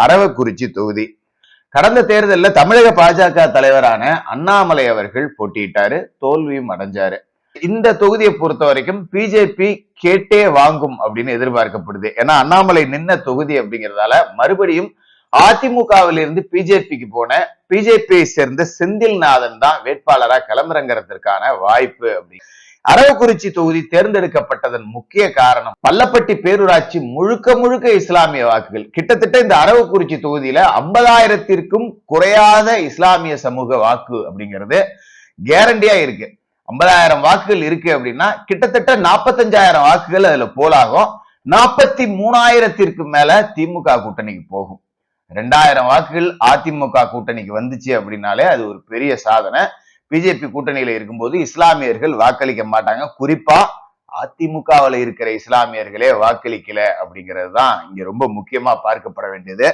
அரவக்குறிச்சி தொகுதி. கடந்த தேர்தலில் தமிழக பாஜக தலைவரான அண்ணாமலை அவர்கள் போட்டியிட்டாரு தோல்வியும் அடைஞ்சாரு. இந்த தொகுதியை பொறுத்த வரைக்கும் பிஜேபி கேட்டே வாங்கும் அப்படின்னு எதிர்பார்க்கப்படுது. ஏன்னா அண்ணாமலை நின்ன தொகுதி அப்படிங்கிறதால மறுபடியும் அதிமுகவில் இருந்து பிஜேபிக்கு போன பிஜேபியை சேர்ந்த செந்தில்நாதன் தான் வேட்பாளரா கிளம்புறங்கிறதுக்கான வாய்ப்பு அப்படின்னு. அரவக்குறிச்சி தொகுதி தேர்ந்தெடுக்கப்பட்டதன் முக்கிய காரணம் பள்ளப்பட்டி பேரூராட்சி முழுக்க முழுக்க இஸ்லாமிய வாக்குகள். கிட்டத்தட்ட இந்த அரவக்குறிச்சி தொகுதியில ஐம்பதாயிரத்திற்கும் குறையாத இஸ்லாமிய சமூக வாக்கு அப்படிங்கிறது கேரண்டியா இருக்கு. ஐம்பதாயிரம் வாக்குகள் இருக்கு அப்படின்னா கிட்டத்தட்ட நாற்பத்தஞ்சாயிரம் வாக்குகள் அதுல போலாகும். நாற்பத்தி மூணாயிரத்திற்கு மேல திமுக கூட்டணிக்கு போகும். ரெண்டாயிரம் வாக்குகள் அதிமுக கூட்டணிக்கு வந்துச்சு அப்படின்னாலே அது ஒரு பெரிய சாதனை. பிஜேபி கூட்டணியில இருக்கும்போது இஸ்லாமியர்கள் வாக்களிக்க மாட்டாங்க. குறிப்பா அதிமுகவில் இருக்கிற இஸ்லாமியர்களே வாக்களிக்கல அப்படிங்கிறது தான் இங்க ரொம்ப முக்கியமா பார்க்கப்பட வேண்டியது.